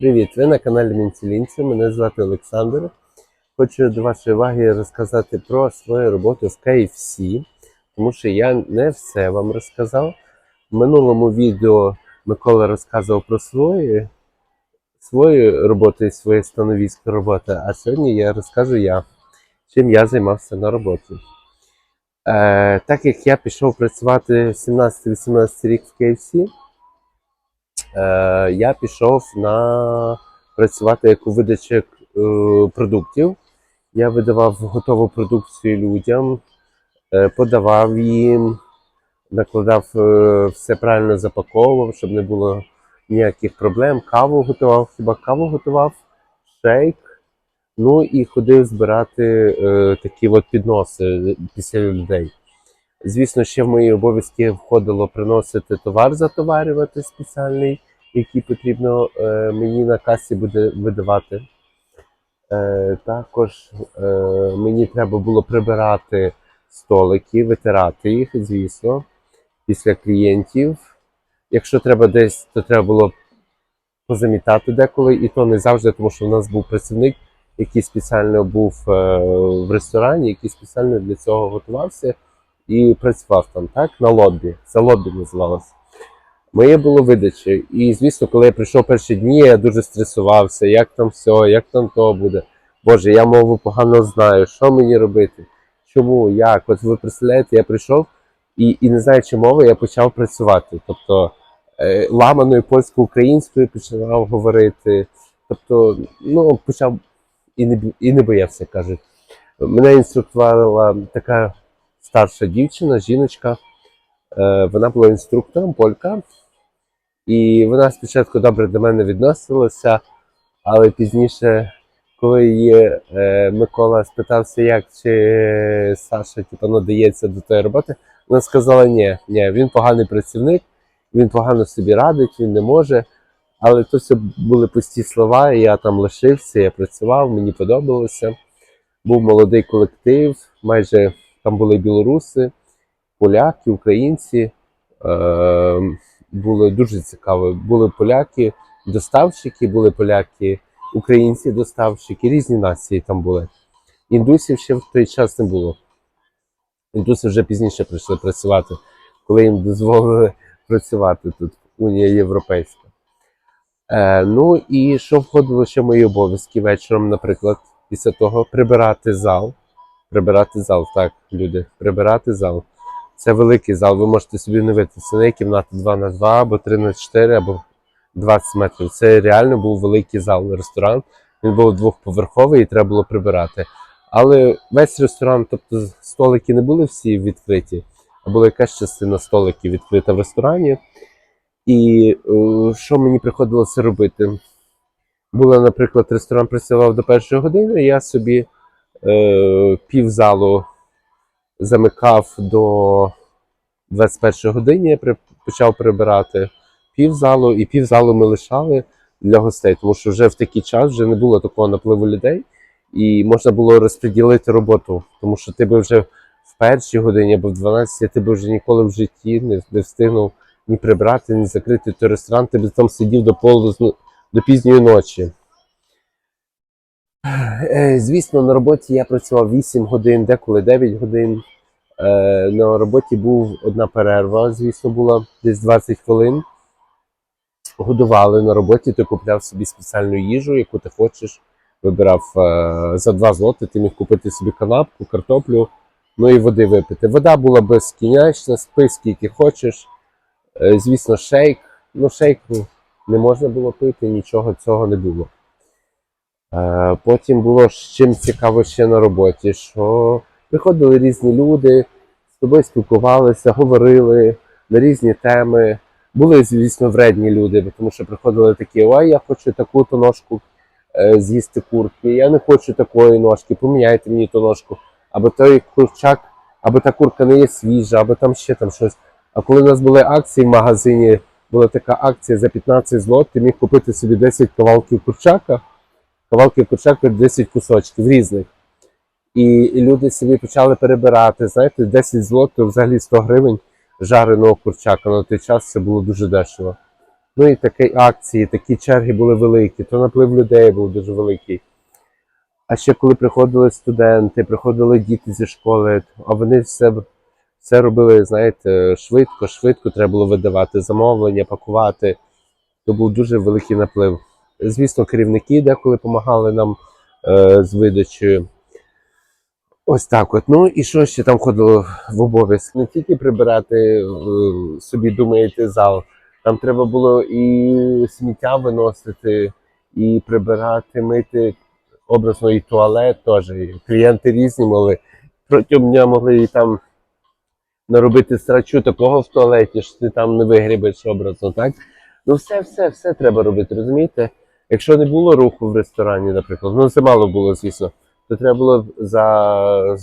Привіт! Ви на каналі Мінцелінці. Мене звати Олександр. Хочу до вашої уваги розказати про свою роботу в KFC, тому що я не все вам розказав. В минулому відео Микола розказував про свої, свою роботу і своє становисько роботи, а сьогодні я розкажу я, чим я займався на роботі. Е, так як я пішов працювати 17-18 рік в KFC, е, я пішов на працювати як у видачі е, продуктів. Я видавав готову продукцію людям, е, подавав їм, накладав е, все правильно запаковував, щоб не було ніяких проблем. Каву готував, хіба каву готував, шейк. Ну і ходив збирати е, такі от підноси після людей. Звісно, ще в мої обов'язки входило приносити товар, затоварювати спеціальний, який потрібно е, мені на касі буде видавати. Е, також е, мені треба було прибирати столики, витирати їх, звісно, після клієнтів. Якщо треба десь, то треба було позамітати деколи, і то не завжди, тому що в нас був працівник, який спеціально був е, в ресторані, який спеціально для цього готувався і працював там, так, на лобі. Це лобі називалося. Моє було видача. І звісно, коли я прийшов перші дні, я дуже стресувався, як там все, як там то буде. Боже, я мову погано знаю, що мені робити? Чому, як? От ви представляєте, я прийшов і, і не знаючи мови, я почав працювати. Тобто е, ламаною польсько-українською починав говорити. Тобто, ну, почав і не, і не боявся, кажуть. Мене інструктувала така старша дівчина, жіночка. Е, вона була інструктором, полька. І вона спочатку добре до мене відносилася, але пізніше, коли її е, Микола спитався, як чи Саша типу, надається до тої роботи, вона сказала: ні, ні, він поганий працівник, він погано собі радить, він не може. Але то все були пусті слова, я там лишився, я працював, мені подобалося. Був молодий колектив, майже там були білоруси, поляки, українці. Е, було дуже цікаво. Були поляки, доставщики, були поляки, українці, доставщики, різні нації там були. Індусів ще в той час не було. Індуси вже пізніше прийшли працювати, коли їм дозволили працювати тут, Унія Європейська. Е, ну і що входило ще в мої обов'язки вечором, наприклад, після того прибирати зал. Прибирати зал, так, люди, прибирати зал. Це великий зал, ви можете собі уявити, це не кімната 2 на 2 або 3 на 4 або 20 метрів. Це реально був великий зал, ресторан. Він був двохповерховий і треба було прибирати. Але весь ресторан, тобто столики не були всі відкриті, а була якась частина столиків відкрита в ресторані. І е, що мені приходилося робити? Було, наприклад, ресторан працював до першої години, я собі півзалу замикав до 21 години, я почав прибирати півзалу, і півзалу ми лишали для гостей, тому що вже в такий час вже не було такого напливу людей, і можна було розподілити роботу, тому що ти би вже в першій годині або в 12 ти би вже ніколи в житті не, не встигнув ні прибрати, ні закрити той ресторан, ти б там сидів до полу до пізньої ночі. Е, Звісно, на роботі я працював 8 годин, деколи 9 годин. Е, На роботі був одна перерва, звісно, була десь 20 хвилин. Годували на роботі, ти купляв собі спеціальну їжу, яку ти хочеш. Вибирав е, за 2 злоти, ти міг купити собі канапку, картоплю, ну і води випити. Вода була безкінечна, спи скільки хочеш. Звісно, шейк. Ну, шейку не можна було пити, нічого цього не було. Е, Потім було чим цікаво ще на роботі, що приходили різні люди, з тобою спілкувалися, говорили на різні теми. Були, звісно, вредні люди, тому що приходили такі: ой, я хочу таку-то ножку е, з'їсти курки, я не хочу такої ножки, поміняйте мені ту ножку. Або той курчак, або та курка не є свіжа, або там ще там щось. А коли у нас були акції в магазині, була така акція за 15 злот, ти міг купити собі 10 кавалків курчака, кавалків курчака 10 кусочків різних. І, люди собі почали перебирати. Знаєте, 10 злот, взагалі 100 гривень жареного курчака. На той час це було дуже дешево. Ну і такі акції, такі черги були великі, то наплив людей був дуже великий. А ще коли приходили студенти, приходили діти зі школи, а вони все, все робили, знаєте, швидко, швидко треба було видавати замовлення, пакувати. То був дуже великий наплив. Звісно, керівники деколи допомагали нам е, з видачею. Ось так от. Ну і що ще там входило в обов'язок? Не тільки прибирати е, собі, думаєте, зал. Там треба було і сміття виносити, і прибирати, мити образно і туалет теж. Клієнти різні могли. Протягом дня могли і там наробити страчу такого в туалеті, що ти там не вигрібеш образно, так? Ну, все, все, все треба робити, розумієте? Якщо не було руху в ресторані, наприклад, ну це мало було, звісно, то треба було за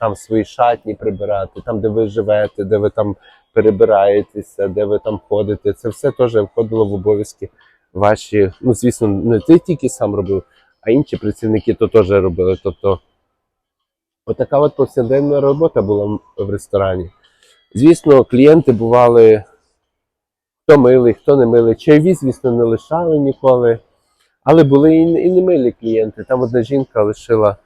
там свої шатні прибирати, там, де ви живете, де ви там перебираєтеся, де ви там ходите. Це все теж входило в обов'язки ваші. Ну, звісно, не ти тільки сам робив, а інші працівники то теж робили. Тобто, отака от повсякденна робота була в ресторані. Звісно, клієнти бували хто милий, хто не милий. Чайові, звісно, не лишали ніколи. Але були і, і не милі клієнти. Там одна жінка лишила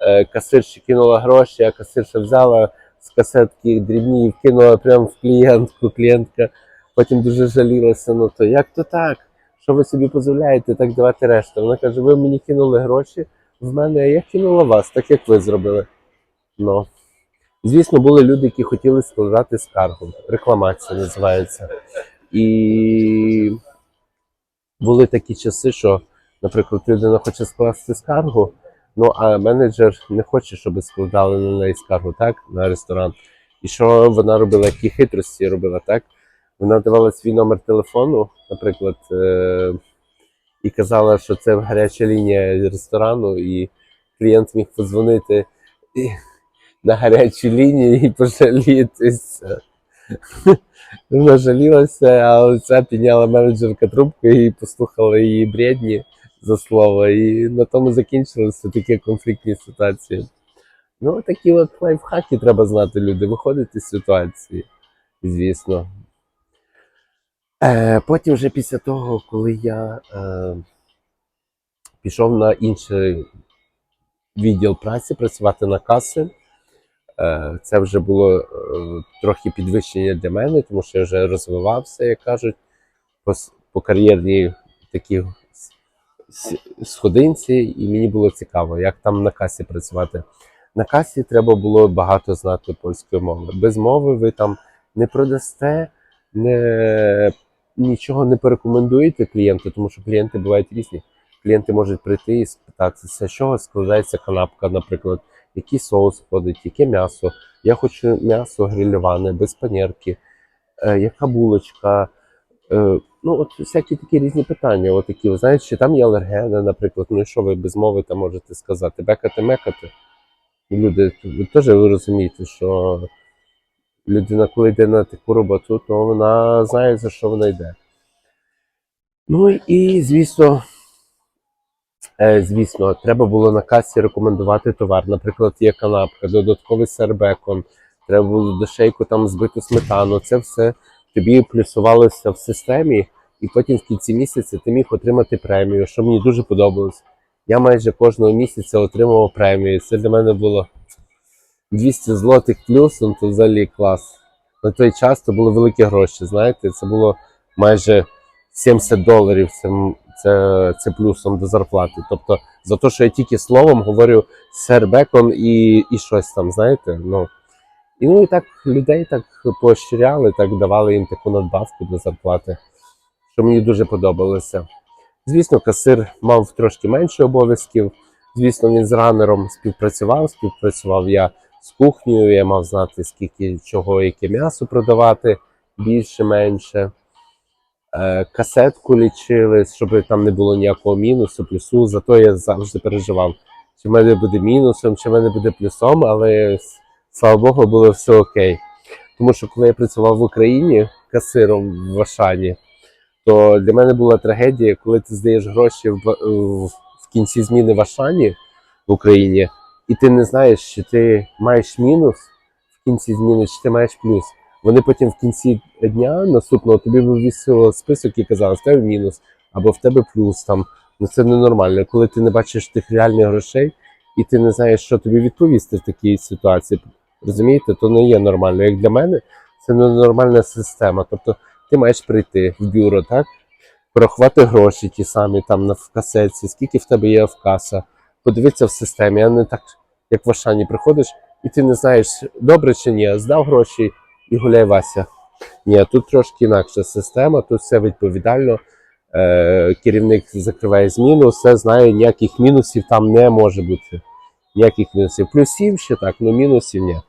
е, касирші, кинула гроші, а касирша взяла з касетки дрібні і вкинула прямо в клієнтку. Клієнтка потім дуже жалілася. Ну то як то так? Що ви собі дозволяєте так давати решту? Вона каже: ви мені кинули гроші в мене, а я кинула вас, так як ви зробили. Ну. Звісно, були люди, які хотіли складати скаргу. Рекламація називається. І були такі часи, що, наприклад, людина хоче скласти скаргу, ну а менеджер не хоче, щоб складали на неї скаргу, так, на ресторан. І що вона робила, які хитрості робила, так? Вона давала свій номер телефону, наприклад, е- і казала, що це гаряча лінія ресторану, і клієнт міг подзвонити на гарячу лінію і пожалітися. Вона жалілася, а ця підняла менеджерка трубку і послухала її бредні за слово. І на тому закінчилися такі конфліктні ситуації. Ну, такі от лайфхаки треба знати люди, виходити з ситуації, звісно. Е, потім, вже після того, коли я е, пішов на інший відділ праці працювати на каси, Е, Це вже було е, трохи підвищення для мене, тому що я вже розвивався, як кажуть, по, по кар'єрній такій сходинці, і мені було цікаво, як там на касі працювати. На касі треба було багато знати польської мови. Без мови ви там не продасте, не, нічого не порекомендуєте клієнту, тому що клієнти бувають різні. Клієнти можуть прийти і спитатися, з чого складається канапка, наприклад який соус входить, яке м'ясо. Я хочу м'ясо грильоване, без панірки, е, яка булочка. Е, ну, от всякі такі різні питання. От такі, знаєте, чи там є алергени, наприклад. Ну і що ви без мови там можете сказати? Бекати, мекати. Люди, ви теж ви розумієте, що людина, коли йде на таку роботу, то вона знає, за що вона йде. Ну і, звісно, Е, звісно, треба було на касі рекомендувати товар. Наприклад, є канапка, додатковий сербекон, треба було до шейку там збиту сметану. Це все тобі плюсувалося в системі, і потім в кінці місяця ти міг отримати премію, що мені дуже подобалось. Я майже кожного місяця отримував премію. Це для мене було 200 злотих плюсом, то взагалі клас. На той час це були великі гроші. Знаєте, це було майже 70 доларів. Це, це, це плюсом до зарплати. Тобто за те, що я тільки словом говорю сербекон і, і щось там, знаєте. Ну, і ну і так людей так поощряли, так давали їм таку надбавку до зарплати, що мені дуже подобалося. Звісно, касир мав трошки менше обов'язків. Звісно, він з ранером співпрацював, співпрацював я з кухнею, я мав знати, скільки чого, яке м'ясо продавати, більше, менше. Е, Касетку лічили, щоб там не було ніякого мінусу, плюсу. Зато я завжди переживав, чи в мене буде мінусом, чи в мене буде плюсом, але слава Богу, було все окей. Тому що коли я працював в Україні касиром в Ашані, то для мене була трагедія, коли ти здаєш гроші в, в, в кінці зміни в Ашані в Україні, і ти не знаєш, чи ти маєш мінус в кінці зміни, чи ти маєш плюс. Вони потім в кінці дня наступного тобі вивісили список і казали, в тебе мінус або в тебе плюс там. Ну це ненормально. Коли ти не бачиш тих реальних грошей і ти не знаєш, що тобі відповісти в такій ситуації. Розумієте, то не є нормально. Як для мене, це ненормальна система. Тобто ти маєш прийти в бюро, так? Порахувати гроші ті самі там в касеці, скільки в тебе є в каса, подивитися в системі, а не так, як в Ашані приходиш, і ти не знаєш, добре чи ні, здав гроші і гуляй Вася. Ні, тут трошки інакша система, тут все відповідально. Е, керівник закриває зміну, все знає, ніяких мінусів там не може бути. Ніяких мінусів. Плюсів ще так, але мінусів ні.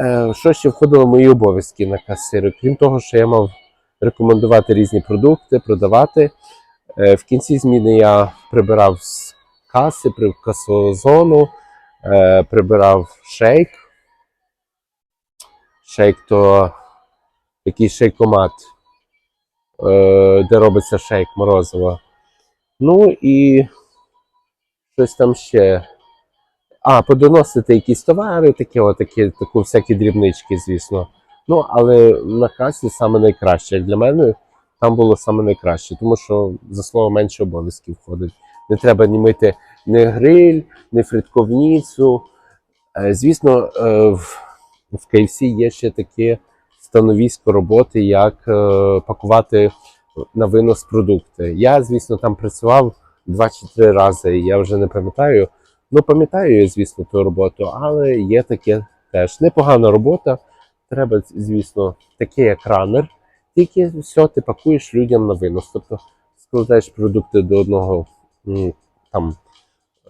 Е, що ще входило в мої обов'язки на касиру? Крім того, що я мав рекомендувати різні продукти, продавати. Е, в кінці зміни я прибирав з каси, при касову зону, е, прибирав шейк. Шейк то такий шейкомат, де робиться шейк морозиво. Ну і щось там ще. А, подоносити якісь товари, такі, отакі, таку всякі дрібнички, звісно. Ну, але на касі саме найкраще. Як для мене там було саме найкраще, тому що за слово менше обов'язків входить. Не треба ні мити ні гриль, ні фритковницю. Е, Звісно, е, в KFC є ще таке становісько роботи, як е, пакувати на винос продукти. Я, звісно, там працював два чи три рази, я вже не пам'ятаю. Ну, пам'ятаю звісно, ту роботу, але є таке теж непогана робота. Треба, звісно, таке як ранер, тільки все ти пакуєш людям на винос. Тобто складаєш продукти до одного там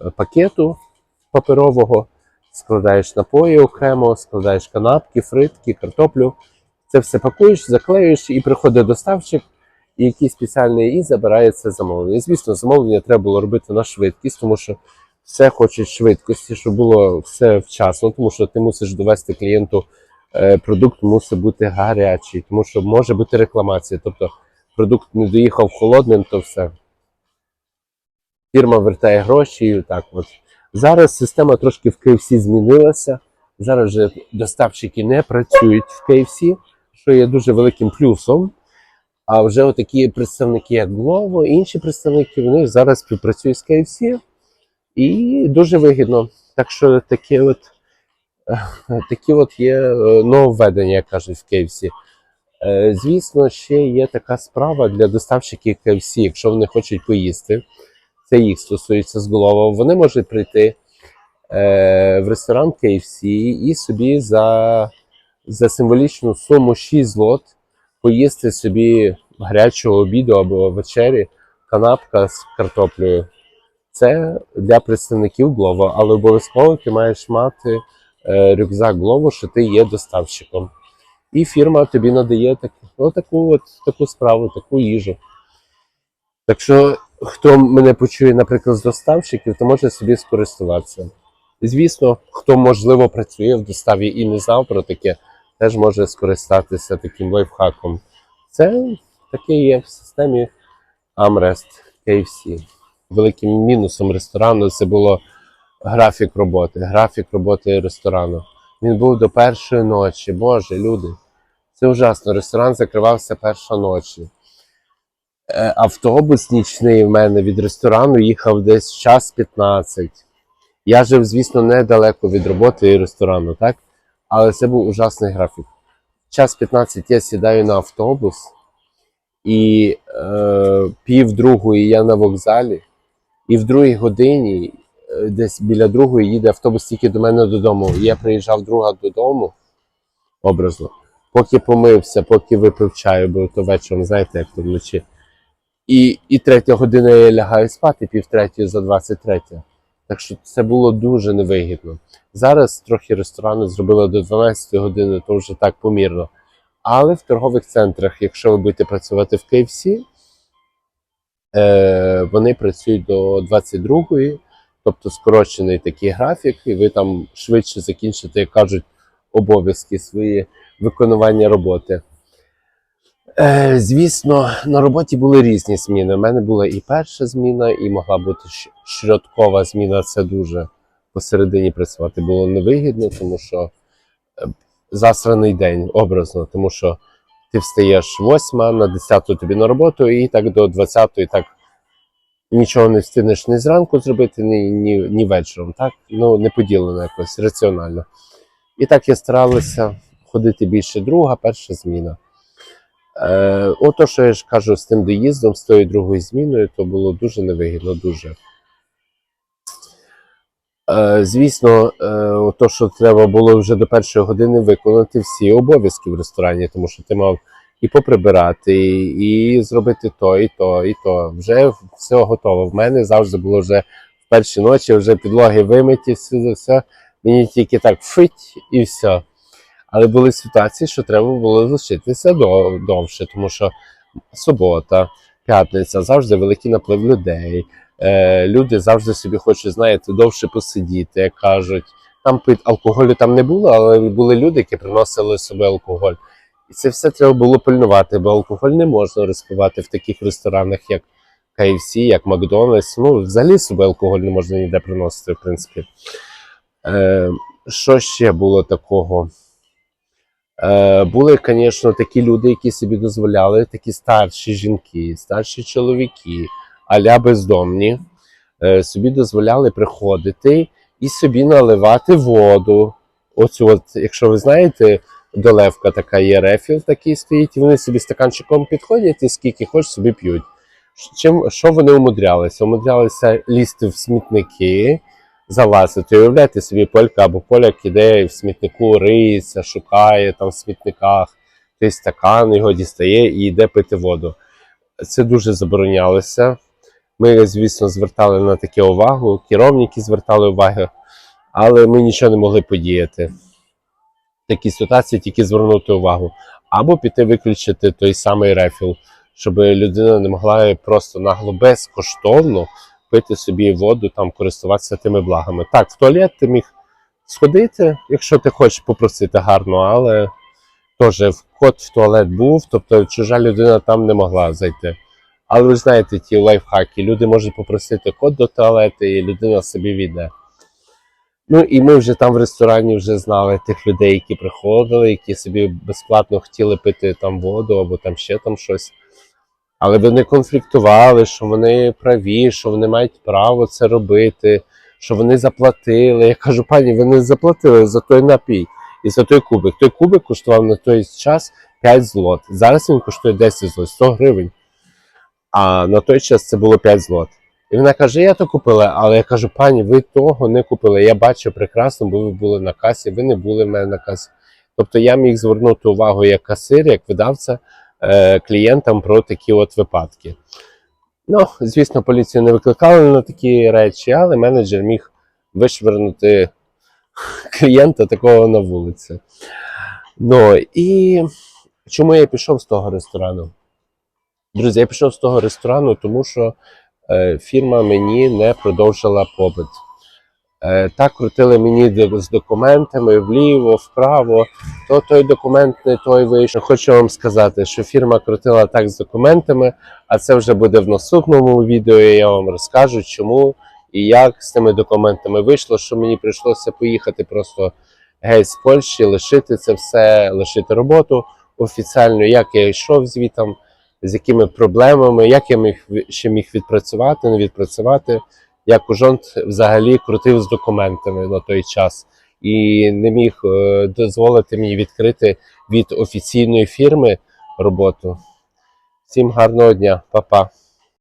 е, пакету паперового, складаєш напої окремо, складаєш канапки, фритки, картоплю. Це все пакуєш, заклеюєш і приходить доставчик, і якийсь спеціальний і забирає це замовлення. Звісно, замовлення треба було робити на швидкість, тому що все хочуть швидкості, щоб було все вчасно, тому що ти мусиш довести клієнту е, продукт мусить бути гарячий, тому що може бути рекламація. Тобто продукт не доїхав холодним, то все. Фірма вертає гроші і так от. Зараз система трошки в KFC змінилася. Зараз вже доставщики не працюють в KFC, що є дуже великим плюсом. А вже такі представники, як Glovo, інші представники, вони зараз співпрацюють з KFC і дуже вигідно. Так що таке от, е, такі от є е, нововведення, як кажуть, в KFC. Е, Звісно, ще є така справа для доставщиків KFC, якщо вони хочуть поїсти. Це їх стосується з Glovo, Вони можуть прийти в ресторан KFC і собі за, за символічну суму 6 злот поїсти собі гарячого обіду або вечері канапка з картоплею. Це для представників Glovo, але обов'язково ти маєш мати е, рюкзак Glovo, що ти є доставщиком. І фірма тобі надає так, отаку, от, таку справу, таку їжу. Так що, хто мене почує, наприклад, з доставщиків, то може собі скористуватися. Звісно, хто можливо працює в доставі і не знав про таке, теж може скористатися таким лайфхаком. Це таке є в системі Amrest KFC. Великим мінусом ресторану це було графік роботи. Графік роботи ресторану. Він був до першої ночі. Боже, люди. Це ужасно. Ресторан закривався перша ночі. Е, Автобус нічний в мене від ресторану їхав десь час 15. Я жив, звісно, недалеко від роботи і ресторану, так? Але це був ужасний графік. Час 15 я сідаю на автобус, і е, пів другої я на вокзалі, і в другій годині, е, десь біля другої, їде автобус тільки до мене додому. Я приїжджав друга додому, образно, поки помився, поки випив чаю, бо то вечором, знаєте, як то вночі. І, і третя година я лягаю спати, пів третьої за 23. Так що це було дуже невигідно. Зараз трохи ресторани зробили до 12 години, то вже так помірно. Але в торгових центрах, якщо ви будете працювати в KFC, вони працюють до 22-ї, тобто скорочений такий графік, і ви там швидше закінчите, як кажуть, обов'язки свої виконування роботи. Е, звісно, на роботі були різні зміни. У мене була і перша зміна, і могла бути щ- зміна. Це дуже посередині працювати було невигідно, тому що е, засраний день, образно, тому що ти встаєш восьма, на 10 тобі на роботу, і так до 20 так нічого не встигнеш ні зранку зробити, ні, ні, ні вечором. Так? Ну, не поділено якось раціонально. І так я старалася ходити більше друга, перша зміна. Е, ото, що я ж кажу, з тим доїздом, з тою другою зміною, то було дуже невигідно, дуже. Е, звісно, е, то, що треба було вже до першої години виконати всі обов'язки в ресторані, тому що ти мав і поприбирати, і, зробити то, і то, і то. Вже все готово. В мене завжди було вже в перші ночі, вже підлоги вимиті, все, все. Мені тільки так фить і все. Але були ситуації, що треба було лишитися до, довше, тому що субота, п'ятниця, завжди великий наплив людей. Е, люди завжди собі хочуть, знаєте, довше посидіти, як кажуть. Там пит алкоголю там не було, але були люди, які приносили собі алкоголь. І це все треба було пильнувати, бо алкоголь не можна розпивати в таких ресторанах, як KFC, як Макдональдс. Ну, взагалі собі алкоголь не можна ніде приносити, в принципі. Е, що ще було такого? Е, були, звісно, такі люди, які собі дозволяли, такі старші жінки, старші чоловіки, аля бездомні, е, собі дозволяли приходити і собі наливати воду. Оцю, от, якщо ви знаєте, долевка така є, рефіл такий стоїть, і вони собі стаканчиком підходять і скільки хочуть собі п'ють. Чим, що вони умудрялися? Умудрялися лізти в смітники, залазити. Уявляєте собі, полька або поляк іде в смітнику, риється, шукає там в смітниках, той стакан його дістає і йде пити воду. Це дуже заборонялося. Ми, звісно, звертали на таке увагу, керівники звертали увагу, але ми нічого не могли подіяти. В такій ситуації тільки звернути увагу. Або піти виключити той самий рефіл, щоб людина не могла просто нагло безкоштовно пити собі воду, там користуватися тими благами. Так, в туалет ти міг сходити, якщо ти хочеш попросити гарно, але теж вход в туалет був, тобто чужа людина там не могла зайти. Але ви знаєте, ті лайфхаки, люди можуть попросити код до туалету, і людина собі війде. Ну і ми вже там в ресторані вже знали тих людей, які приходили, які собі безплатно хотіли пити там воду або там ще там щось. Але вони конфліктували, що вони праві, що вони мають право це робити, що вони заплатили. Я кажу, пані, ви не заплатили за той напій і за той кубик. Той кубик коштував на той час 5 злот. Зараз він коштує 10 злот, 100 гривень. А на той час це було 5 злот. І вона каже: Я то купила, але я кажу, пані, ви того не купили. Я бачу прекрасно, бо ви були на касі, ви не були в мене на касі. Тобто я міг звернути увагу як касир, як видавця е, клієнтам про такі от випадки. Ну, звісно, поліцію не викликали на такі речі, але менеджер міг вишвернути клієнта такого на вулиці. Ну і чому я пішов з того ресторану? Друзі, я пішов з того ресторану, тому що е, фірма мені не продовжила попит. Е, так крутили мені з документами вліво, вправо, то той документ не той вийшов. Хочу вам сказати, що фірма крутила так з документами, а це вже буде в наступному відео. і Я вам розкажу, чому і як з тими документами вийшло, що мені прийшлося поїхати просто геть з Польщі, лишити це все, лишити роботу офіціально, як я йшов звітом, з якими проблемами, як я міг ще міг відпрацювати, не відпрацювати. Як Ужонт взагалі крутив з документами на той час і не міг е, дозволити мені відкрити від офіційної фірми роботу. Всім гарного дня, Па-па.